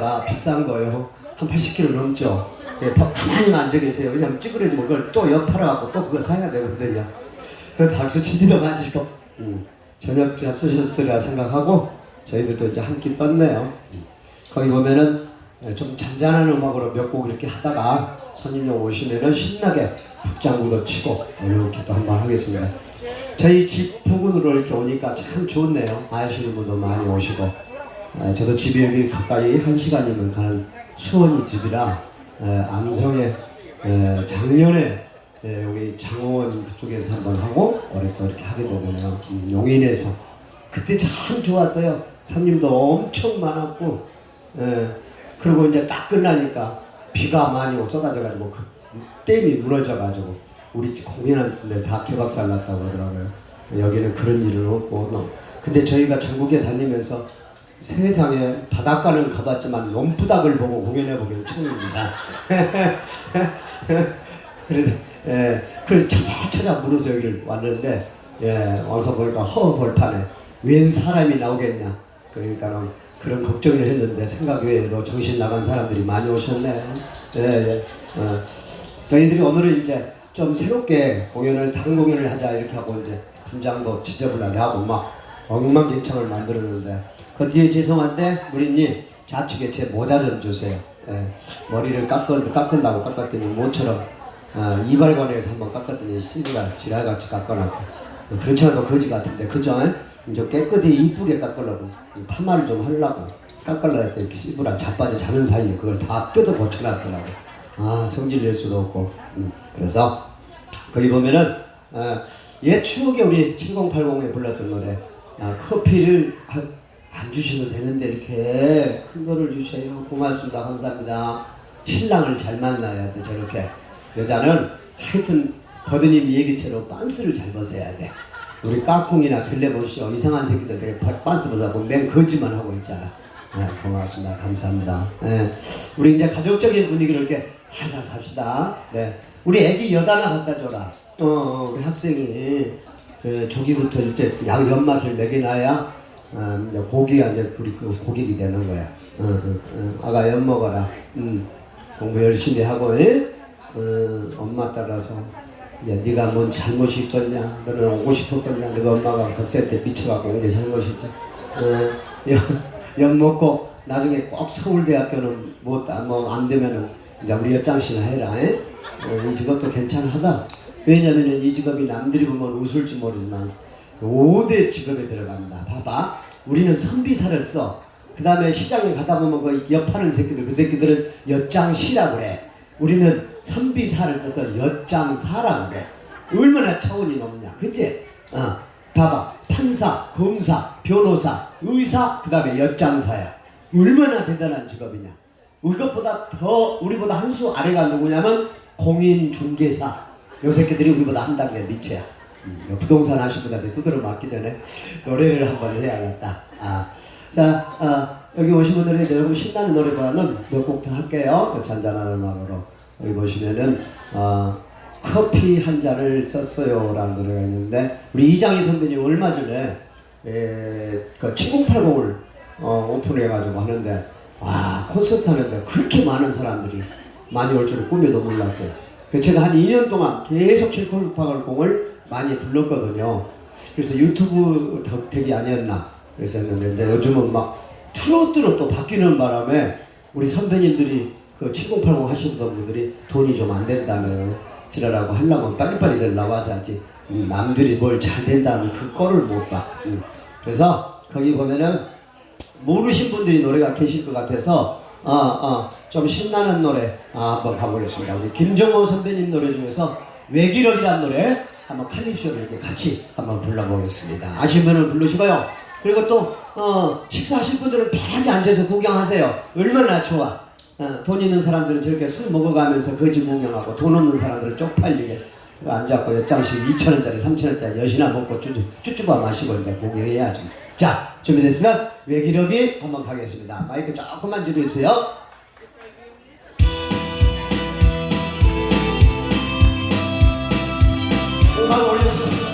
의자가 비싼 거예요. 한 80kg 넘죠. 예, 바- 가만히만 앉아 계세요. 왜냐면 찌그러지면 그걸 또 옆팔아갖고 또 그거 사야 되거든요. 그 박수 치지도 마시고 음, 저녁 잡수셨으리라 생각하고 저희들도 이제 한 끼 떴네요. 음. 거기 보면은 예, 좀 잔잔한 음악으로 몇 곡 이렇게 하다가 손님용 오시면은 신나게 북장구도 치고 이렇게 또 한번 하겠습니다. 저희 집 부근으로 이렇게 오니까 참 좋네요. 아시는 분도 많이 오시고 아, 저도 집이 여기 가까이 한 시간이면 가는 수원이 집이라 에, 안성에 에, 작년에 에, 여기 장호원 그쪽에서 한번 하고 올해 또 이렇게 하게 되네요. 음, 용인에서 그때 참 좋았어요. 손님도 엄청 많았고 에, 그리고 이제 딱 끝나니까 비가 많이 쏟아져가지고 그 댐이 무너져가지고 우리 집 공연하는데 다 개박살 났다고 하더라고요. 여기는 그런 일은 없고 너- 근데 저희가 전국에 다니면서 세상에 바닷가는 가봤지만 롬프닭을 보고 공연해보기는 처음입니다. 그래도 예, 그래서 찾아 찾아 물어서 여기를 왔는데 예, 와서 보니까 허 벌판에 웬 사람이 나오겠냐 그러니까는 그런 걱정을 했는데 생각 외로 정신 나간 사람들이 많이 오셨네. 예, 예. 어. 저희들이 오늘은 이제 좀 새롭게 공연을 다른 공연을 하자 이렇게 하고 이제 분장도 지저분하게 하고 막 엉망진창을 만들었는데 그 뒤에 죄송한데 무리님 좌측에 제 모자 좀 주세요. 예. 머리를 깎은 깎은다고 깎았더니 모처럼 어, 이발관에서 한번 깎았더니 씨가 지랄같이 깎아놨어. 그렇지 않아도 거지 같은데 그죠? 이제 깨끗이 이쁘게 깎으려고 파마를 좀 하려고 깎으려고 했더니 씨부라 자빠져 자는 사이에 그걸 다 뜯어 고쳐놨더라고. 아 성질 낼 수도 없고 음, 그래서 거기 보면은 어, 옛 추억에 우리 7080에 불렀던 노래 아, 커피를 하- 안 주셔도 되는데 이렇게 큰 거를 주세요. 고맙습니다. 감사합니다. 신랑을 잘 만나야 돼 저렇게. 여자는 하여튼 버드님 얘기처럼 빤스를 잘 벗어야 돼. 우리 까꿍이나 들려보시오. 이상한 새끼들 바- 빤스 벗어고 맨 거지만 하고 있잖아. 네, 고맙습니다. 감사합니다. 네, 우리 이제 가족적인 분위기를 이렇게 살살 삽시다. 네, 우리 애기 여다나 갖다 줘라. 어, 어 우리 학생이. 그 조기부터 이제 양 연맛을 먹여놔야 어, 이제 고기가 이제 우리 그 고객이 되는 거야. 어, 어, 어, 아가 연 먹어라. 음, 공부 열심히 하고, 예? 어, 엄마 따라서. 야, 네가 뭔 잘못이 있겠냐? 너는 오고 싶었겠냐? 너가 엄마가 때 미쳐갖고 온 게 잘못이지. 어, 연- 연 먹고 나중에 꼭 서울대학교는 뭐안 되면은 이제 우리 여장씨나 해라. 에? 어, 이 직업도 괜찮하다. 왜냐면은 이 직업이 남들이 보면 웃을지 모르지만 5대 직업에 들어간다. 봐봐. 우리는 선비사를 써. 그 다음에 시장에 가다 보면 그 엿파는 새끼들, 그 새끼들은 엿장시라 그래. 우리는 선비사를 써서 엿장사라 그래. 얼마나 차원이 높냐. 그치? 어. 봐봐. 판사, 검사, 변호사, 의사, 그 다음에 엿장사야. 얼마나 대단한 직업이냐. 우리것보다 더, 우리보다 한 수 아래가 누구냐면 공인중개사. 요 새끼들이 우리보다 한 단계 밑이야. 음, 부동산 하신 분한테 두드려 맞기 전에 노래를 한번 해야겠다. 아, 자, 아, 여기 오신 분들이 여러분 신나는 노래보다는 몇곡 더 할게요. 잔잔한 음악으로. 여기 보시면은, 어, 커피 한 잔을 썼어요 라는 노래가 있는데, 우리 이장희 선배님 얼마 전에, 에, 그 7080을 어, 오픈해가지고 하는데, 와, 콘서트 하는데 그렇게 많은 사람들이 많이 올 줄은 꿈에도 몰랐어요. 제가 한 2년 동안 계속 7080을 많이 불렀거든요. 그래서 유튜브 덕택이 아니었나 이제 요즘은 막 트로트로 또 바뀌는 바람에 우리 선배님들이 그 7080 하시는 분들이 돈이 좀 안 된다며요. 지랄하고 하려면 빨리빨리들 나와서 하지. 음, 남들이 뭘 잘 된다는 그 꼴을 못 봐. 음. 그래서 거기 보면은 모르신 분들이 노래가 계실 것 같아서 어, 어, 좀 신나는 노래 아, 한번 가보겠습니다. 우리 김정호 선배님 노래 중에서 외기력이라는 노래 한번 칼립쇼를 이렇게 같이 한번 불러보겠습니다. 아신 분은 부르시고요. 그리고 또 어, 식사하실 분들은 편하게 앉아서 구경하세요. 얼마나 좋아. 어, 돈 있는 사람들은 저렇게 술 먹어가면서 거지 구경하고 돈 없는 사람들은 쪽팔리게 앉아갖고 옆장씩 2천원짜리 3천원짜리 여시나 먹고 쭈쭈, 쭈쭈바 마시고 이제 구경해야지. 자, 준비됐으면 외기력이 한번 가겠습니다. 마이크 조금만 줄여주세요. 음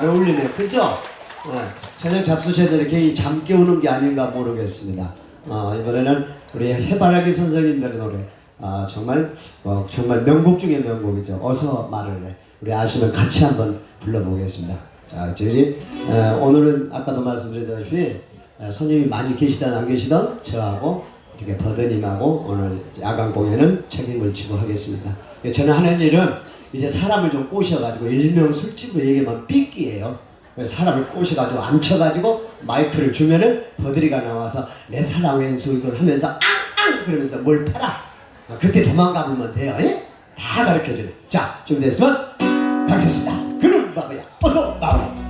잘 어울리네, 그죠? 네. 저녁 잡수셔야 되는 이잠 깨 우는 게 아닌가 모르겠습니다. 어, 이번에는 우리 해바라기 선생님들 노래. 아, 정말, 어, 정말 명곡 중에 명곡이죠. 어서 말을 해. 우리 아시면 같이 한번 불러보겠습니다. 자, 저희, 에, 오늘은 아까도 말씀드렸다시피, 에, 손님이 많이 계시든 안 계시든 저하고 이렇게 버드님하고 오늘 야간 공연은 책임을 지고 하겠습니다. 예, 저는 하는 일은 이제 사람을 좀 꼬셔가지고 일명 술집으로 얘기하면 삐끼예요. 사람을 꼬셔가지고 앉혀가지고 마이크를 주면은 버드리가 나와서 내 사랑 왼수 이걸 하면서 앙앙 그러면서 뭘 팔아. 아, 그때 도망가 보면 돼요. 예? 다 가르쳐 주네. 자 준비됐으면 가겠습니다. 그럼 바보야 어서 나오라.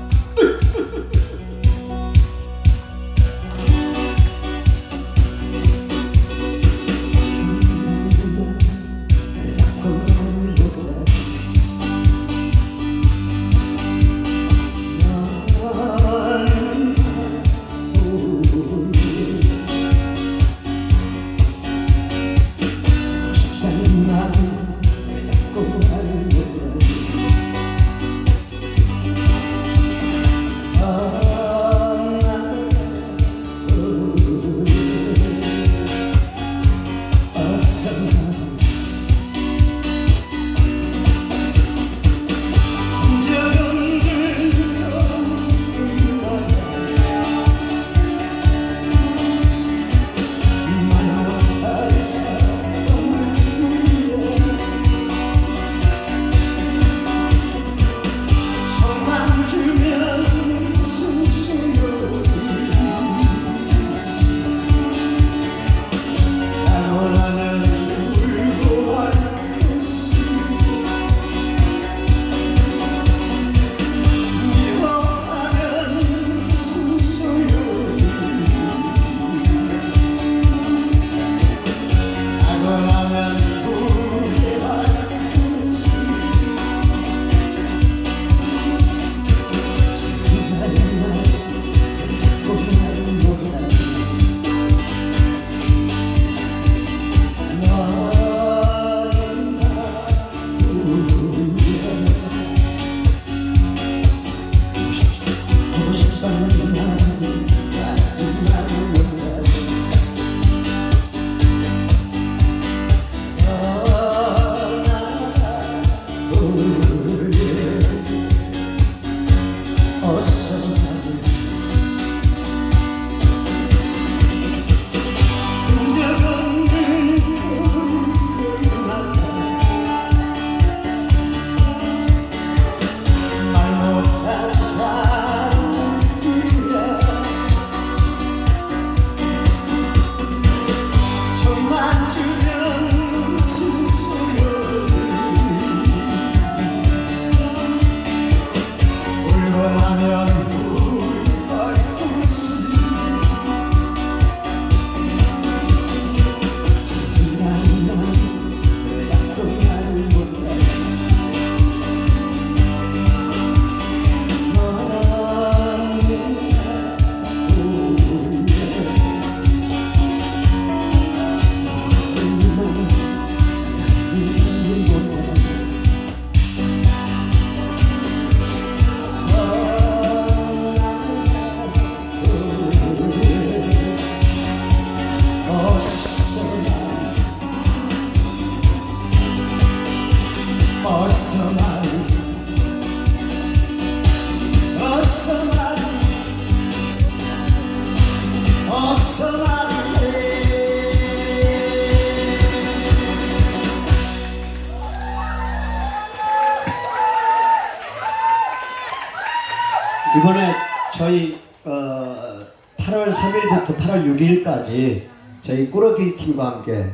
이번에 저희 어, 8월 3일부터 8월 6일까지 저희 꾸러기 팀과 함께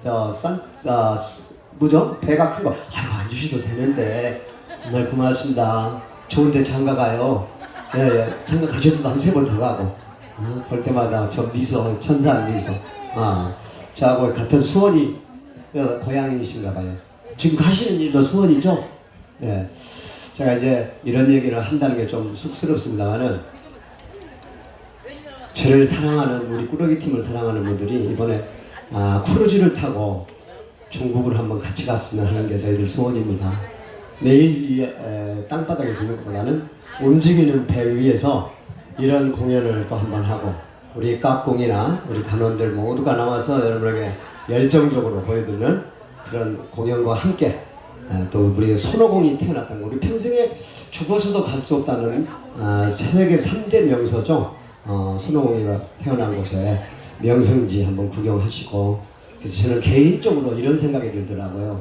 저 산, 아, 무죠? 배가 큰 거. 아이고, 주셔도 되는데 정말 고맙습니다. 좋은데 장가 가요. 예, 예. 장가 가셔서도 한 세 번 더 가고 어, 볼 때마다 저 미소 천사한 미소 아 저하고 같은 수원이 어, 고향이신가 봐요. 지금 하시는 일도 수원이죠? 예. 제가 이제 이런 얘기를 한다는 게 좀 쑥스럽습니다만은 저를 사랑하는 우리 꾸러기 팀을 사랑하는 분들이 이번에 아, 크루즈를 타고 중국을 한번 같이 갔으면 하는 게 저희들 소원입니다. 매일 이 에, 땅바닥에서 있는 것보다는 움직이는 배 위에서 이런 공연을 또 한번 하고 우리 깍공이나 우리 단원들 모두가 나와서 여러분에게 열정적으로 보여드리는 그런 공연과 함께 아, 또 우리 손오공이 태어났다는 거 우리 평생에 죽어서도 갈 수 없다는 아, 세계 3대 명소죠. 어, 손오공이가 태어난 곳에 명성지 한번 구경하시고 그래서 저는 개인적으로 이런 생각이 들더라고요.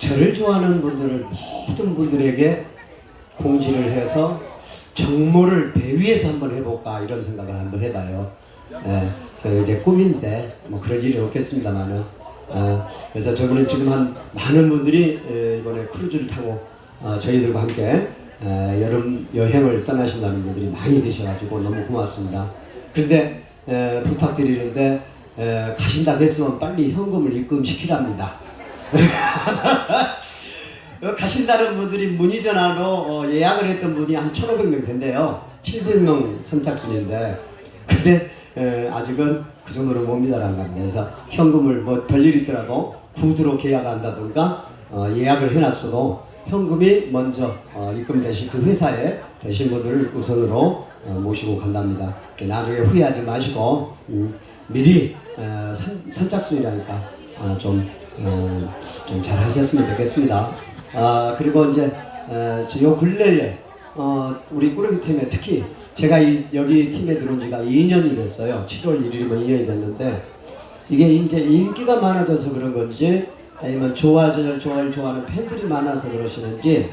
저를 좋아하는 분들을 모든 분들에게 공지를 해서 정모를 배 위에서 한번 해볼까 이런 생각을 한번 해봐요. 예, 저는 이제 꿈인데 뭐 그런 일이 없겠습니다만은 어, 그래서 저번에 지금 한 많은 분들이 에, 이번에 크루즈를 타고 어, 저희들과 함께 에, 여름 여행을 떠나신다는 분들이 많이 계셔가지고 너무 고맙습니다. 에, 부탁드리는데 에, 가신다고 했으면 빨리 현금을 입금시키랍니다. 어, 가신다는 분들이 문의 전화로 어, 예약을 했던 분이 한 1,500명 된대요. 700명 선착순인데 근데 에, 아직은 그 정도는 못 미달한 겁니다. 그래서 현금을 뭐 별일 있더라도 구두로 계약한다든가 어, 예약을 해놨어도 현금이 먼저 어, 입금되신 그 회사에 되신 분들을 우선으로 어, 모시고 간답니다. 나중에 후회하지 마시고 음, 미리 어, 선, 선착순이라니까 어, 좀, 어, 좀 잘하셨으면 좋겠습니다. 아, 그리고 이제 어, 저요 근래에 어, 우리 꾸러기 팀에 특히 제가 이, 여기 팀에 들어온 지가 2년이 됐어요. 7월 1일이면 2년이 됐는데 이게 이제 인기가 많아져서 그런 건지 아니면 좋아져를 좋아를 좋아하는 팬들이 많아서 그러시는지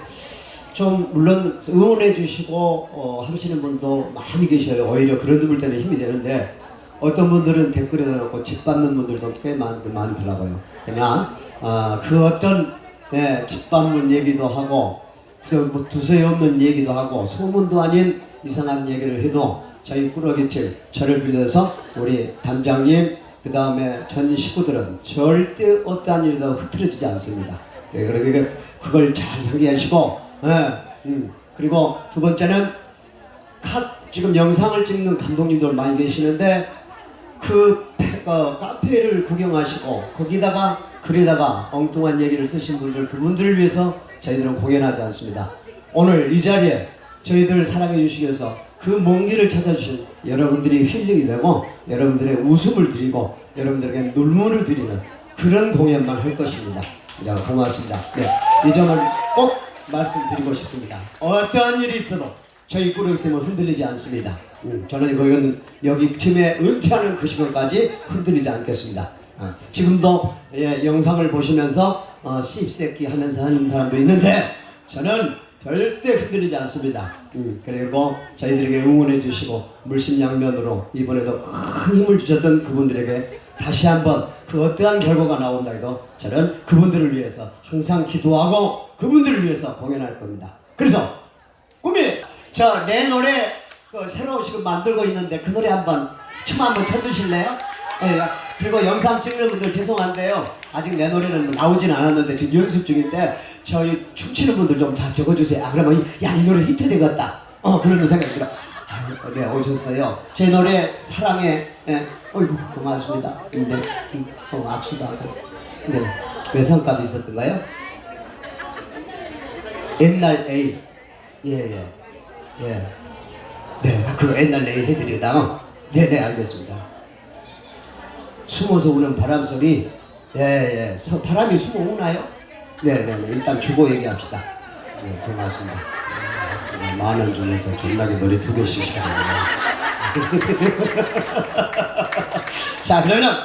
좀 물론 응원해 주시고 어, 하시는 분도 많이 계셔요. 오히려 그런 분들 때문에 힘이 되는데 어떤 분들은 댓글에 넣고 짓밟는 분들도 꽤 많, 많더라고요. 그냥 아, 그 어떤 예, 짓밟는 얘기도 하고 그뭐 두서에 없는 얘기도 하고 소문도 아닌 이상한 얘기를 해도 저희 꾸러기팀 저를 비롯해서 우리 단장님 그 다음에 전 식구들은 절대 어떠한 일도 흐트러지지 않습니다. 예, 그러니까 그걸 잘 상기하시고 예, 음. 그리고 두 번째는 카, 지금 영상을 찍는 감독님들 많이 계시는데 그 페- 어, 카페를 구경하시고 거기다가 글에다가 엉뚱한 얘기를 쓰신 분들 그분들을 위해서 저희들은 공연하지 않습니다. 오늘 이 자리에 저희들 사랑해 주시기 위해서 그 먼 길을 찾아주신 여러분들이 힐링이 되고 여러분들의 웃음을 드리고 여러분들에게 눈물을 드리는 그런 공연만 할 것입니다. 자, 고맙습니다. 네, 이 점은 꼭 말씀드리고 싶습니다. 어떠한 일이 있어도 저희 꾸러기 팀은 흔들리지 않습니다. 음, 저는 이거는 여기 팀에 은퇴하는 그 시간까지 흔들리지 않겠습니다. 아, 지금도 예, 영상을 보시면서 어, 씹새끼 하면서 하는 사람도 있는데 저는 절대 흔들리지 않습니다. 음, 그리고 저희들에게 응원해 주시고 물심양면으로 이번에도 큰 힘을 주셨던 그분들에게 다시 한번 그 어떠한 결과가 나온다 해도 저는 그분들을 위해서 항상 기도하고 그분들을 위해서 공연할 겁니다. 그래서 꿈이 저 내 노래 그 새로 지금 만들고 있는데 그 노래 한번 춤 한번 춰주실래요? 예. 그리고 영상 찍는 분들 죄송한데요. 아직 내 노래는 나오진 않았는데 지금 연습 중인데 저희 춤추는 분들 좀 잘 적어주세요. 아 그러면 야 이 노래 히트 되겠다. 어 그런 생각이 들어. 아유, 네 오셨어요. 제 노래 사랑해. 예. 어이구 고맙습니다. 근데 음, 어, 악수도 하세요. 네. 외상값이 있었던가요? 옛날 A. 예, 예. 예. 네, 그 옛날 내일 해드리다가 네네 알겠습니다. 숨어서 우는 바람 소리 예, 예. 서- 바람이 숨어 오나요? 네네네 일단 주고 얘기합시다. 네, 고맙습니다. 만원 중에서 존나게 노래 두 개씩 시켜드립니다. 자 그러면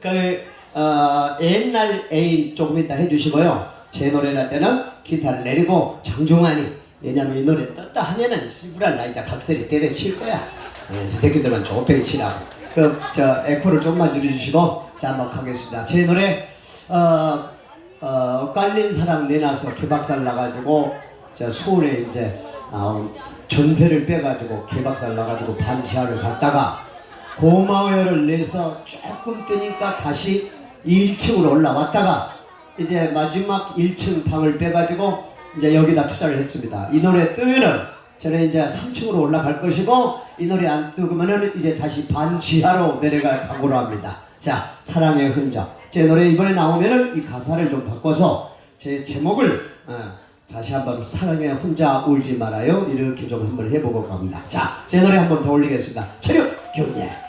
그 어, 옛날 애인 조금 이따 해주시고요. 제 노래를 할 때는 기타를 내리고 정중하니 왜냐면 이 노래 떴다 하면은 시부랄 나 이제 각설이 때려칠 거야. 예, 저 새끼들만 조पे이 치라고. 그 저 에코를 조금만 줄여주시고 자 한번 가겠습니다. 제 노래 어, 어 깔린 사랑 내놔서 개박살 나가지고 저 서울에 이제 어, 전세를 빼가지고 개박살 나가지고 반지하를 갔다가 고마워요를 내서 조금 뜨니까 다시 1층으로 올라왔다가 이제 마지막 1층 방을 빼가지고 이제 여기다 투자를 했습니다. 이 노래 뜨면은 저는 이제 3층으로 올라갈 것이고 이 노래 안 뜨면은 이제 다시 반 지하로 내려갈 각오로 합니다. 자, 사랑의 흔적. 제 노래 이번에 나오면은 이 가사를 좀 바꿔서 제 제목을 어, 다시 한번 사랑에 혼자 울지 말아요 이렇게 좀 한번 해보고 갑니다. 자, 제 노래 한번 더 올리겠습니다. 체력 경례.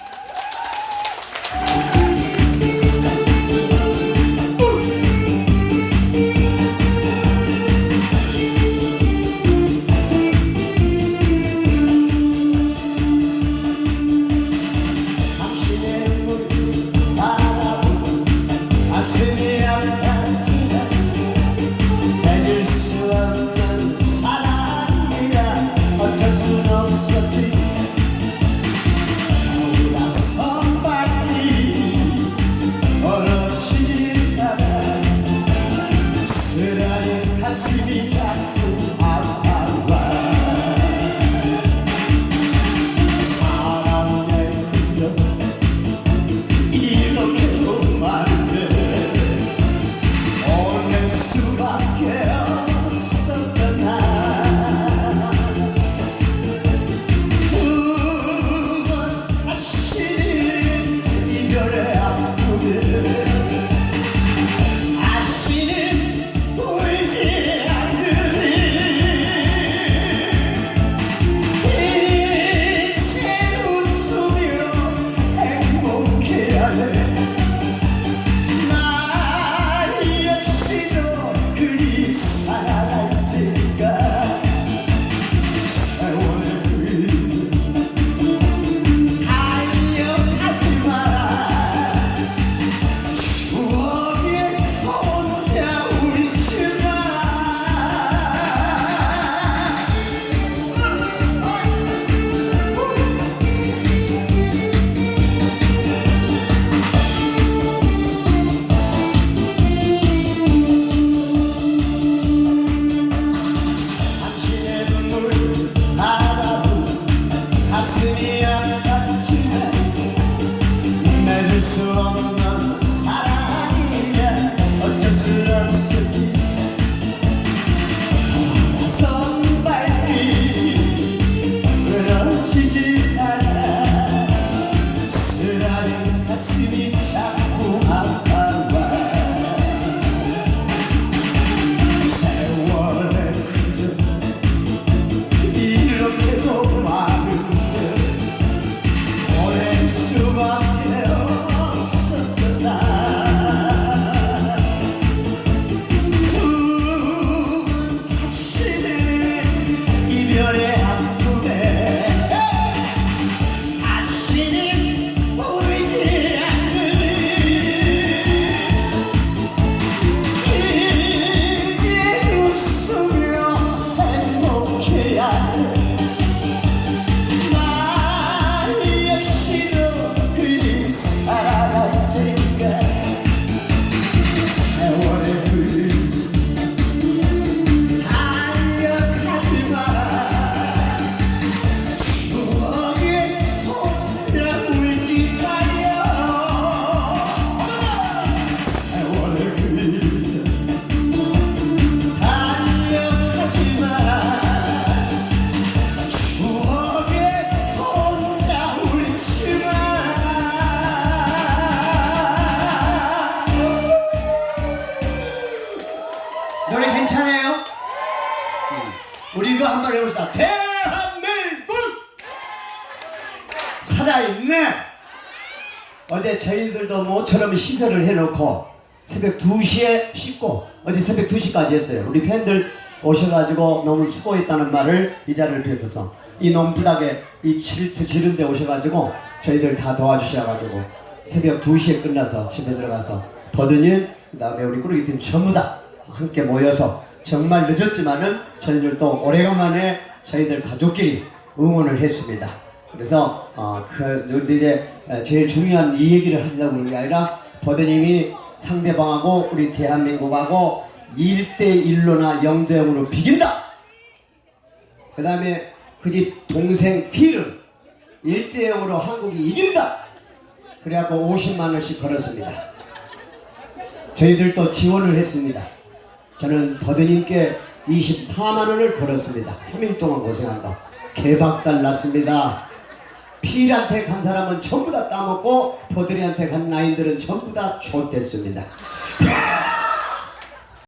어제 저희들도 모처럼 시설을 해놓고 새벽 2시에 씻고 어제 새벽 2시까지 했어요. 우리 팬들 오셔가지고 너무 수고했다는 말을 이 자리를 비롯해서 이 nom부닥에 이 질투 지른 데 오셔가지고 저희들 다 도와주셔가지고 새벽 2시에 끝나서 집에 들어가서 버드님 그 다음에 우리 꾸르기 팀 전부 다 함께 모여서 정말 늦었지만은 저희들도 오래간만에 저희들 가족끼리 응원을 했습니다. 그래서 어, 그 이제 제일 중요한 이 얘기를 하려고 그런 게 아니라 버드님이 상대방하고 우리 대한민국하고 1대 1로나 0대 0으로 비긴다. 그 다음에 그 집 동생 필은 1대 0으로 한국이 이긴다. 그래갖고 50만 원씩 걸었습니다. 저희들도 지원을 했습니다. 저는 버드님께 24만 원을 걸었습니다. 3일 동안 고생한 거. 개박살 났습니다. 필한테 간 사람은 전부 다 따먹고 버드리한테 간 라인들은 전부 다 좆됐습니다.